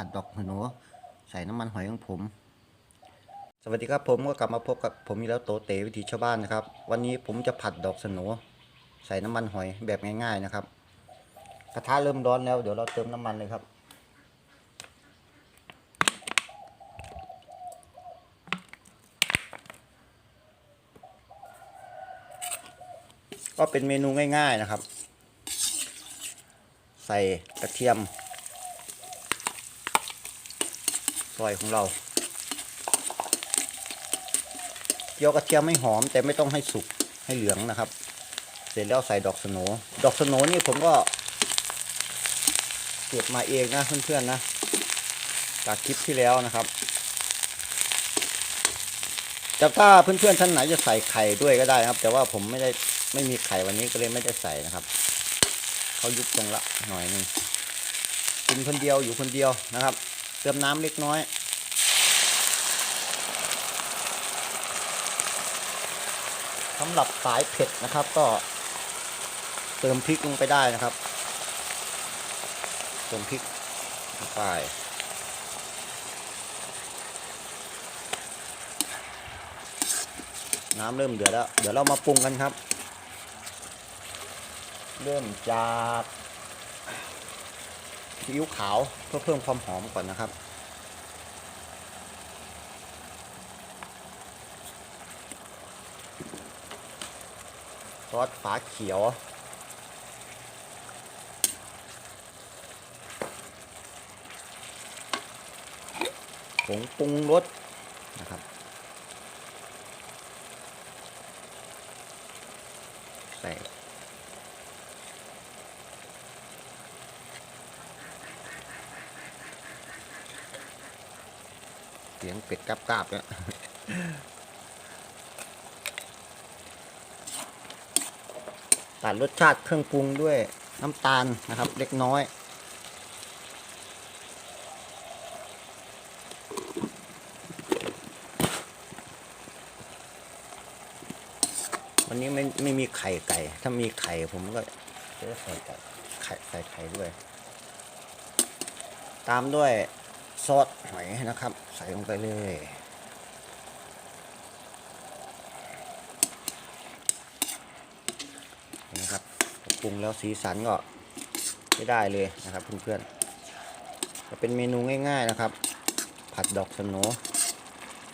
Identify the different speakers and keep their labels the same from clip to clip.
Speaker 1: ผัดดอกหนูใส่น้ำมันหอยของผม สวัสดีครับผมก็กลับมาพบกับผมอีกแล้วโตเตวิถีชาวบ้านนะครับ วันนี้ผมจะผัดดอกสโหนใส่น้ำมันหอยแบบง่าย ๆนะครับ กระทะเริ่มร้อนแล้วเดี๋ยวเราเติมน้ำมันเลยครับก็เป็นเมนูง่าย ๆนะครับ ใส่กระเทียม ซอยของเราเจียวกระเทียมไม่หอมแต่ไม่ต้องให้สุกให้เหลืองนะครับ เสร็จแล้วใส่ดอกสโนดอกสโนนี่ผมก็เก็บมาเองนะเพื่อนๆนะ จากคลิปที่แล้วนะครับแต่ถ้าเพื่อนๆท่านไหนจะใส่ไข่ด้วยก็ได้นะครับ แต่ว่าผมไม่ได้ไม่มีไข่วันนี้ก็เลยไม่ได้ใส่นะครับเขายุบตรงละหน่อยนึงกินคนเดียวอยู่คนเดียวนะครับ เติมน้ำเล็กน้อย สำหรับสายเผ็ดนะครับก็เติมพริกลงไปได้นะครับ เติมพริกลงไปน้ำเริ่มเดือดแล้ว เดี๋ยวเรามาปรุงกันครับ เริ่มจาก ซีอิ๊วขาวเพื่อเพิ่มความหอมก่อนนะครับ ซอสฝาเขียวผงปรุงรสนะครับ ใส่ เสียงเป็ดกราบๆเนี่ยตัดรสชาติเครื่องปรุงด้วยน้ำตาลนะครับ เล็กน้อย วันนี้ไม่ไม่มีไข่ไก่ ถ้ามีไข่ผมก็จะใส่ไก่ไข่ใส่ไข่ด้วย ตามด้วย ซอสหอยนะครับ ใส่ลงไปเลยนะครับปรุงแล้วสีสันก็ไม่ได้เลยนะครับเพื่อนๆจะเป็นเมนูง่าย ๆนะครับ ผัดดอกสโน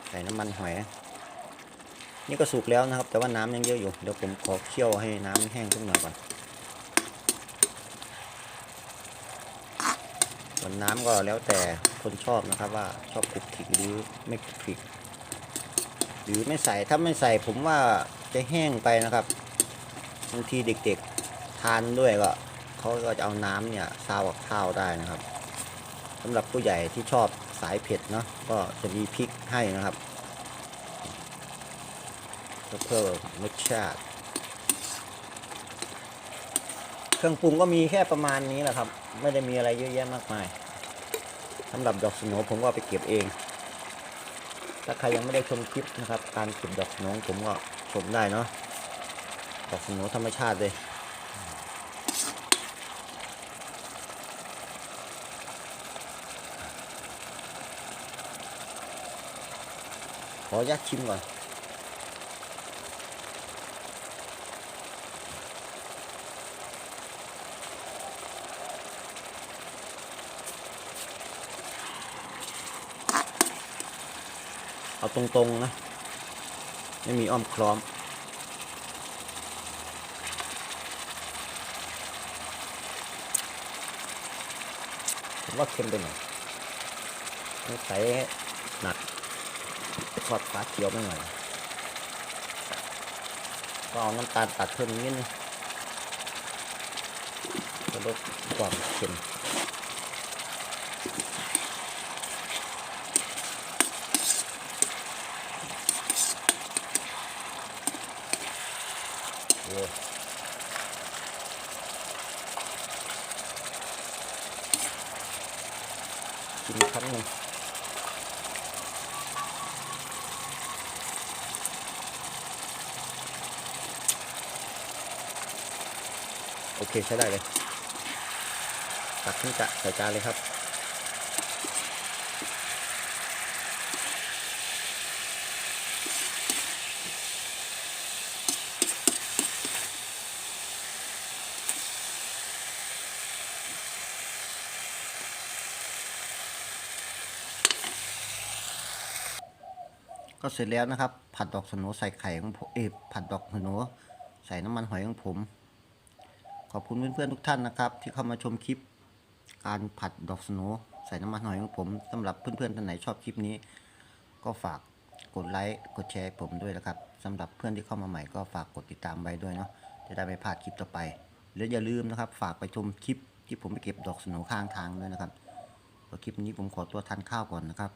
Speaker 1: ใส่น้ำมันหอย นี่ก็สุกแล้วนะครับ แต่ว่าน้ำยังเยอะอยู่ เดี๋ยวผมขอเคี่ยวให้น้ำแห้งสักหน่อยก่อนส่วนน้ำก็แล้วแต่ คนชอบนะครับว่าชอบคลุกคลิกหรือไม่คลุกคลิก หรือไม่ใส่ถ้าไม่ใส่ผมว่าจะแห้งไปนะครับบางทีเด็กๆทานด้วยก็เขาก็จะเอาน้ำเนี่ยซาวกับข้าวได้นะครับสำหรับผู้ใหญ่ที่ชอบสายเผ็ดเนาะก็จะมีพริกให้นะครับเพื่อเพิ่มรสชาติ เครื่องปรุงก็มีแค่ประมาณนี้แหละครับ ไม่ได้มีอะไรเยอะแยะมากมาย สำหรับดอกสโนผมก็ไปเก็บเอง ถ้าใครยังไม่ได้ชมคลิปนะครับ การเก็บดอกสโนผมก็ชมได้เนาะดอกสโนธรรมชาติเลยขอยักชิมก่อน เอาตรงๆนะ ไม่มีอ้อมค้อม ผมว่าเค็มไปหน่อยต้องใส่หนักทอดฟ้าเขียวไปหน่อยก็เอาน้ำตาลตัดเพิ่มนิดนึงเพื่อลดความเค็มโอ้ กินครั้งหนึ่งโอเคใช้ได้เลย ตักขึ้นจะใส่จานเลยครับ ก็เสร็จแล้วนะครับ ผัดดอกสโนใส่ไข่ของผมเอผัดดอกสโนใส่น้ำมันหอยของผม ขอบคุณเพื่อนๆทุกท่านนะครับ ที่เข้ามาชมคลิป การผัดดอกสโนใส่น้ำมันหอยของผมสำหรับเพื่อนๆท่านไหนชอบคลิปนี้ ก็ฝากกดไลค์กดแชร์ผมด้วยนะครับสำหรับเพื่อนที่เข้ามาใหม่ก็ฝากกดติดตามไว้ด้วยเนาะจะได้ไม่พลาดคลิปต่อไปและอย่าลืมนะครับ ฝากไปชมคลิปที่ผมไปเก็บดอกสโนข้างทางด้วยนะครับคลิปนี้ผมขอตัวทานข้าวก่อนนะครับ